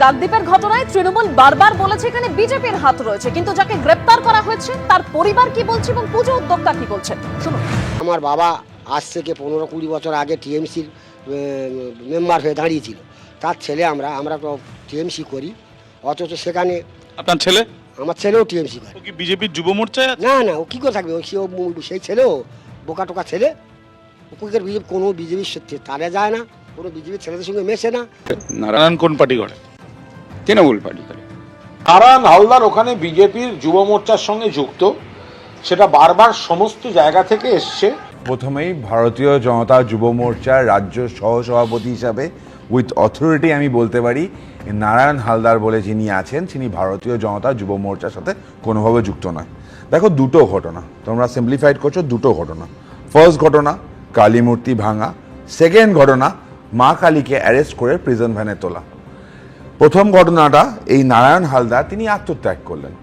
কাকদ্বীপের ঘটনায় তৃণমূল বারবার বলেছে এখানে বিজেপির হাত রয়েছে কিন্তু যাকে গ্রেপ্তার করা হয়েছে তার পরিবার কি বলছে এবং পুজো উদ্যোক্তা কি বলছেন? শুনুন। আমার বাবা আজ থেকে পনেরো কুড়ি বছর আগে টিএমসির মেম্বার হয়ে দাঁড়িয়েছিল। তার ছেলে আমরা আমরা তো টিএমসি করি অথচ সেখানে আপনার ছেলে? আমার ছেলেও টিএমসি করে। ও কি বিজেপির যুব মোর্চায় না না ও কী করে থাকবে? ও সে- ও সেই ছেলেও বোকা টোকা ছেলে। ওকে বিজেপি কোনো বিজেপির সত্যি তারে যায় না কোনো বিজেপির ছেলেদের সঙ্গে মেশে না। নারায়ণ কোন পার্টি করে? তৃণমূল পার্টি করে। নারায়ণ হালদার ওখানে বিজেপির যুব মোর্চার সঙ্গে যুক্ত। সেটা বারবার সমস্ত জায়গা থেকে এসছে। প্রথমেই ভারতীয় জনতা যুব মোর্চার রাজ্য সহসভাপতি হিসাবে উইথ অথরিটি আমি বলতে পারি নারায়ণ হালদার বলে যিনি আছেন তিনি ভারতীয় জনতা যুব মোর্চার সাথে কোনোভাবে যুক্ত নয়। দেখো দুটো ঘটনা তোমরা সিম্পলিফাইড করছ দুটো ঘটনা। ফার্স্ট ঘটনা কালীমূর্তি ভাঙা। সেকেন্ড ঘটনা মা কালীকে অ্যারেস্ট করে প্রিজন ভ্যানে তোলা। প্রথম ঘটনাটা এই নারায়ণ হালদার, তিনি আত্মত্যাগ করলেন।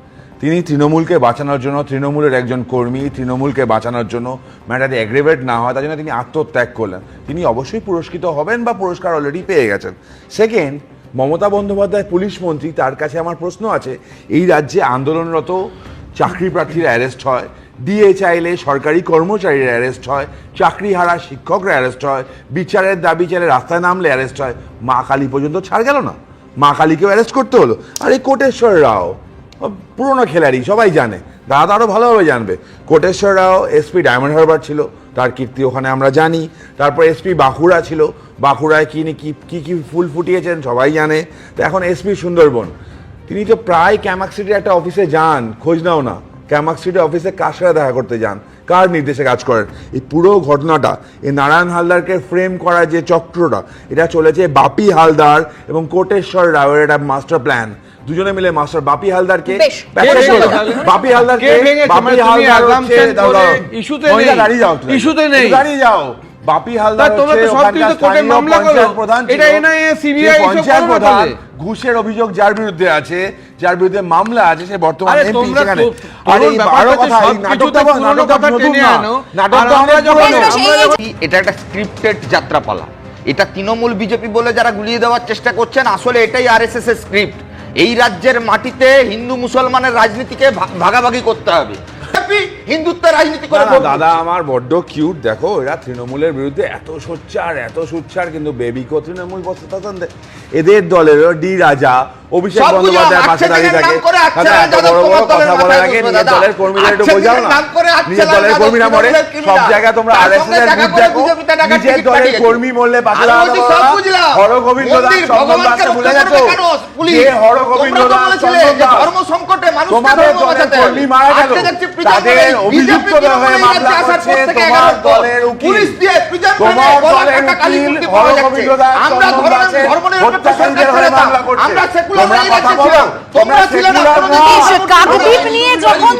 তিনি তৃণমূলকে বাঁচানোর জন্য, তৃণমূলের একজন কর্মী তৃণমূলকে বাঁচানোর জন্য ম্যাটারে অ্যাগ্রেভেট না হয় তার জন্য তিনি আত্মত্যাগ করলেন। তিনি অবশ্যই পুরস্কৃত হবেন বা পুরস্কার অলরেডি পেয়ে গেছেন। সেকেন্ড মমতা বন্দ্যোপাধ্যায় পুলিশ মন্ত্রী, তার কাছে আমার প্রশ্ন আছে, এই রাজ্যে আন্দোলনরত চাকরি প্রার্থীরা অ্যারেস্ট হয় ডিএ চাইলে সরকারি কর্মচারীরা অ্যারেস্ট হয় চাকরি হারা শিক্ষকরা অ্যারেস্ট হয়, বিচারের দাবি চাইলে রাস্তায় নামলে অ্যারেস্ট হয়, মা কালী পর্যন্ত ছাড় গেল না। মা কালীকেও অ্যারেস্ট করতে হলো। আর এই কোটেশ্বর রাও, পুরোনো খেলাড়ি সবাই জানে। দাদা আরও ভালোভাবে জানবে। কোটেশ্বর রাও এসপি ডায়মন্ড হারবার ছিল, তার কীর্তি ওখানে আমরা জানি। তারপর এসপি বাঁকুড়া ছিল, বাঁকুড়ায় কি কী কী কী ফুল ফুটিয়েছেন সবাই জানে। তো এখন এসপি সুন্দরবন। তিনি তো প্রায় ক্যামাক সিটির একটা অফিসে যান, খোঁজ নাও না। ক্যামাক অফিসে সাথে দেখা করতে যান? কার নির্দেশে কাজ করেন। এই পুরো ঘটনাটা এই নারায়ণ হালদারকে ফ্রেম করার যে চক্রটা এটা চলেছে বাপি হালদার এবং কোটেশ্বর রাওয়ের একটা মাস্টার প্ল্যান দুজনে মিলে মাস্টার বাপি হালদারকে কে বাপি হালদারকে কে বাপি হালদার। করে ইস্যুতে নেই। দাঁড়িয়ে যাও ইস্যুতে নেই। দাঁড়িয়ে যাও। বাপি হালদার তোমরা তো হচ্ছে সব ওখানকার কোর্টে মামলা করো। প্রধান এটা প্রধান ঘুষের অভিযোগ যার বিরুদ্ধে আছে যার বিরুদ্ধে মামলা আছে সে বর্তমানে এমপি সেখানে। আর এই আরও কথা নাটকটা নাটকটা কথা টেনে আনো। নাটকটা আমরা যখন- এটা একটা স্ক্রিপ্টেড যাত্রাপালা। এটা তৃণমূল বিজেপি বলে যারা গুলিয়ে দেওয়ার চেষ্টা করছেন আসলে এটাই আরএসএস এর স্ক্রিপ্ট এই রাজ্যের মাটিতে হিন্দু মুসলমানের রাজনীতিকে ভাগাভাগি করতে হবে। বিজেপি হিন্দুত্বের রাজনীতি করে দাদা আমার বড্ড কিউট দেখো এরা তৃণমূলের বিরুদ্ধে এত সোচ্চার এত সোচ্চার কিন্তু বেবিকো তৃণমূল প্রশাসন এদের দলের ডি রাজা অভিষেক বন্দ্যোপাধ্যায় পাশে আচ্ছা দাঁড়িয়ে থাকে। আচ্ছা কথা বলার আগে নিজের দলের কর্মীদের একটু আচ্ছা বোঝাও না। নিজের দলের কর্মীরা মরে সব জায়গায় তোমরা আরএসএস এর করে দেখো। নিজের দলের কর্মী মরলে পাশে দাঁড়ানো। হরগোবিন্দ দাস দাসকে ভুলে গেছো? কে হরগোবিন্দ দাস যে ধর্ম সংকটে তোমাদের দলের কর্মী মারা গেল। তাদের অভিযুক্ত হয়ে মামলা থেকে তোমার দলের উকিল। তোমার দলের উকিল মূর্তি পাওয়া যাচ্ছে। হরগোবিন্দ দাস আমরা হত্যাকারীদের হয়ে মামলা করছে। তোমরা কথা বলো তোমরা কাকদ্বীপ নিয়ে যখন